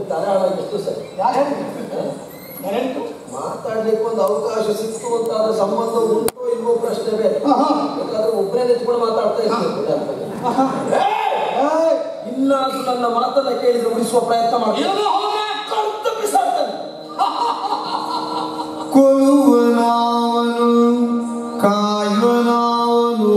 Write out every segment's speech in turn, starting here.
ತಲೆ ಹಾಳಾಗಿತ್ತು ಸರ್. ಯಾರು ಹೇಳಿದ್ರು ಯಾರೇನು ಮಾತಾಡ್ಲಿಕ್ಕೆ ಒಂದು ಅವಕಾಶ ಸಿಕ್ತು ಅಂತ ಅದ್ರ ಸಂಬಂಧ ಉಂಟು ಇಲ್ವೋ ಪ್ರಶ್ನೆ ಬೇರೆ ಆಹಾ. ಬೇಕಾದ್ರೆ ಒಬ್ಬರೇ ನಿಂತ್ಕೊಂಡು ಮಾತಾಡ್ತಾ ಇದ್ದಾರೆ. ಇನ್ನಾದ್ರೂ ನನ್ನ ಮಾತನ್ನ ಕೇಳಿದ್ರೆ ಉಳಿಸುವ ಪ್ರಯತ್ನ ಮಾಡಿ. ಕೊಡುವ ನಾನು ಕಾಯುವ ಕಾಯುವನಾವನು.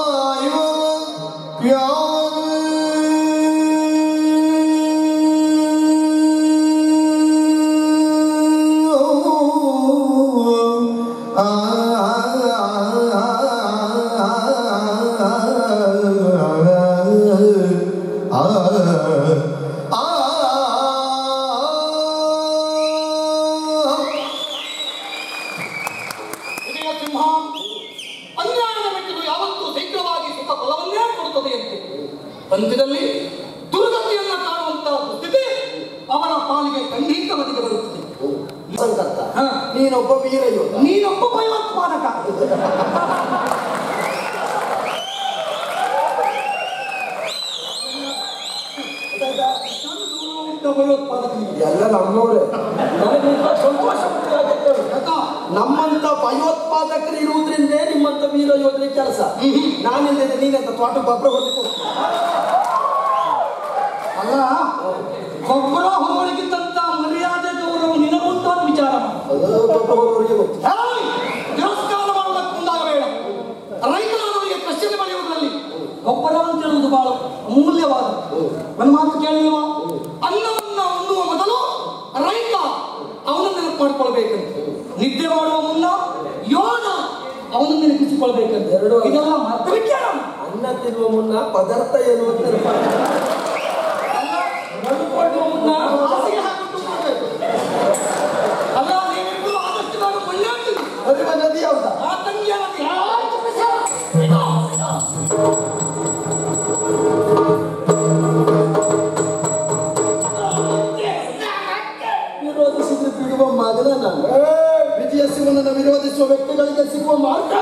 ಅಂತ್ಯದಲ್ಲಿ ದುರ್ಗತಿಯನ್ನ ಕಾಣುವಂತಹ ಸ್ಥಿತಿ ಅವನ ಪಾಲಿಗೆ ಖಂಡಿತವಾಗಿ ಬರುತ್ತದೆ. ನೀನೊಬ್ಬ ವೀರ ಯೋಧ ನೀನೊಬ್ಬ ಭಯೋತ್ಪಾದಕ. ಭಯೋತ್ಪಾದಕನಿಗೆ. ಎಲ್ಲ ನಿನ್ನ ಸಂತೋಷ ನಮ್ಮಂತ ಭಯೋತ್ಪಾದಕರು ಇರುವುದರಿಂದ ನಿಮ್ಮಂತ ವೀರ ಯೋಧರ ಕೆಲಸ ನಾನಿಲ್ಲದೆ ನೀನಂತ ತೋಟ ಗೊಬ್ಬರ ಹೊರಲಿಕ್ಕೆ ಅಲ್ಲ ಗೊಬ್ಬರ ಹೊರಗಿದ್ದಂತ ಹೊರವರಿಗೆ ಗೊತ್ತು! ತಿರಸ್ಕಾರ ಮಾಡುವುದಕ್ಕೆ ಮುಂದಾಗಬೇಡ ರೈತರಾದವರಿಗೆ ಪ್ರಶ್ನೆ ಬರೆಯುವುದರಲ್ಲಿ ಗೊಬ್ಬರ ಅಂತ ಹೇಳುವುದು ಬಹಳ ಅಮೂಲ್ಯವಾದ ನನ್ನ ಮಾತು ಕೇಳಿಲ್ವ? ಅನ್ನವನ್ನ ಉಣ್ಣುವ ಮೊದಲು ರೈತ ಅವನನ್ನು ನೆನಪು ಮಾಡ್ಕೊಳ್ಬೇಕಂತ. ನಿದ್ದೆ ಮಾಡುವ ಮುನ್ನ ಯೋಧ ಅವನು ನೆನಪಿಸಿಕೊಳ್ಬೇಕಂತ. ಎರಡು ಇದೆಲ್ಲ ವಿಚಾರ ಅನ್ನ ತಿನ್ನುವ ಮುನ್ನ ಪದಾರ್ಥ ಏನು ಅಂತ ನಾನು. ವಿಜಯ ಸಿಂಹನನ್ನು ವಿರೋಧಿಸುವ ವ್ಯಕ್ತಿಗಳಿಗೆ ಸಿಗುವ ಮಾರ್ಗ